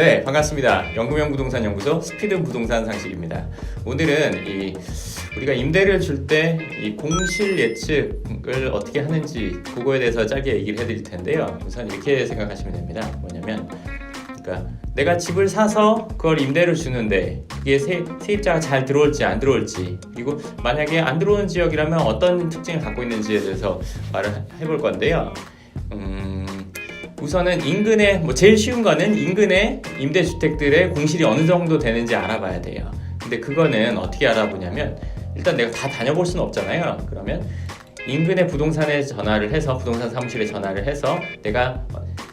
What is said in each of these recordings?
네, 반갑습니다. 연구명 부동산 연구소 스피드 부동산 상식입니다. 오늘은 이 우리가 임대를 줄 때 이 공실 예측을 어떻게 하는지 그거에 대해서 짧게 얘기를 해드릴 텐데요. 우선 이렇게 생각하시면 됩니다. 뭐냐면, 그러니까 내가 집을 사서 그걸 임대를 주는데 이게 세, 세입자가 잘 들어올지 안 들어올지 그리고 만약에 안 들어오는 지역이라면 어떤 특징을 갖고 있는지에 대해서 말을 해볼 건데요. 음, 우선은 인근에 뭐 제일 쉬운 거는 인근의 임대주택들의 공실이 어느 정도 되는지 알아봐야 돼요. 근데 그거는 어떻게 알아보냐면 일단 내가 다 다녀볼 수는 없잖아요. 그러면 인근의 부동산에 전화를 해서 부동산 사무실에 전화를 해서 내가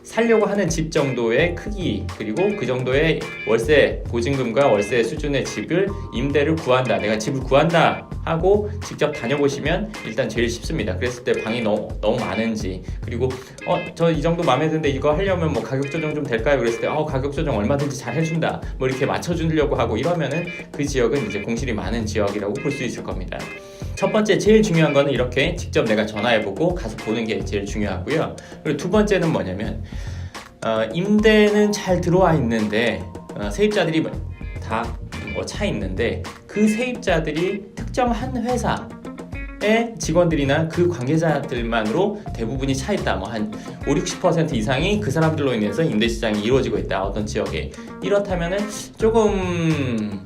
살려고 하는 집 정도의 크기 그리고 그 정도의 월세 보증금과 월세 수준의 집을 임대를 구한다. 내가 집을 구한다 하고 직접 다녀보시면 일단 제일 쉽습니다. 그랬을 때 방이 너무 너무 많은지 그리고 어 저 이 정도 마음에 드는데 이거 하려면 뭐 가격 조정 좀 될까요? 그랬을 때어 가격 조정 얼마든지 잘 해준다. 뭐 이렇게 맞춰주려고 하고 이러면은 그 지역은 이제 공실이 많은 지역이라고 볼 수 있을 겁니다. 첫 번째 제일 중요한 거는 이렇게 직접 내가 전화해보고 가서 보는 게 제일 중요하고요. 그리고 두 번째는 뭐냐면 어, 임대는 잘 들어와 있는데 어, 세입자들이 다 뭐 차 있는데 그 세입자들이 특정 한 회사 의 직원들이나 그 관계자들만으로 대부분이 차 있다. 뭐 한 5, 60% 이상이 그 사람들로 인해서 임대 시장이 이루어지고 있다. 어떤 지역에 이렇다면은 조금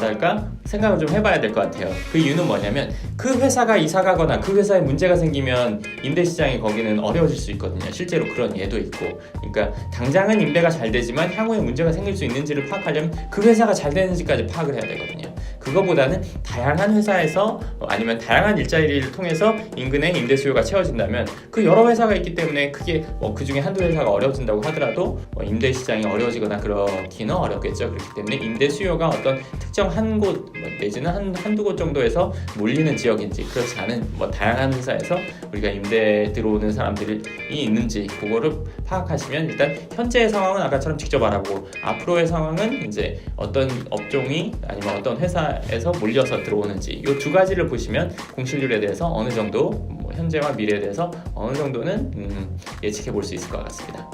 뭐랄까 생각을 좀 해봐야 될 것 같아요. 그 이유는 뭐냐면 그 회사가 이사 가거나 그 회사에 문제가 생기면 임대 시장이 거기는 어려워질 수 있거든요. 실제로 그런 예도 있고, 그러니까 당장은 임대가 잘 되지만 향후에 문제가 생길 수 있는지를 파악하려면 그 회사가 잘 되는지까지 파악을 해야 되거든요. 그거보다는 다양한 회사에서 어, 아니면 다양한 일자리를 통해서 인근의 임대 수요가 채워진다면 그 여러 회사가 있기 때문에 크게 뭐 그 중에 한두 회사가 어려워진다고 하더라도 뭐 임대 시장이 어려워지거나 그렇기는 어렵겠죠. 그렇기 때문에 임대 수요가 어떤 특정 한 곳 내지는 한 한두 곳 정도에서 몰리는 지역인지 그렇지 않은 뭐 다양한 회사에서 우리가 임대 들어오는 사람들이 있는지 그거를 파악하시면 일단 현재의 상황은 아까처럼 직접 알아보고 앞으로의 상황은 이제 어떤 업종이 아니면 어떤 회사 에서 몰려서 들어오는지 이 두 가지를 보시면 공실률에 대해서 어느 정도 뭐 현재와 미래에 대해서 어느 정도는 음, 예측해 볼 수 있을 것 같습니다.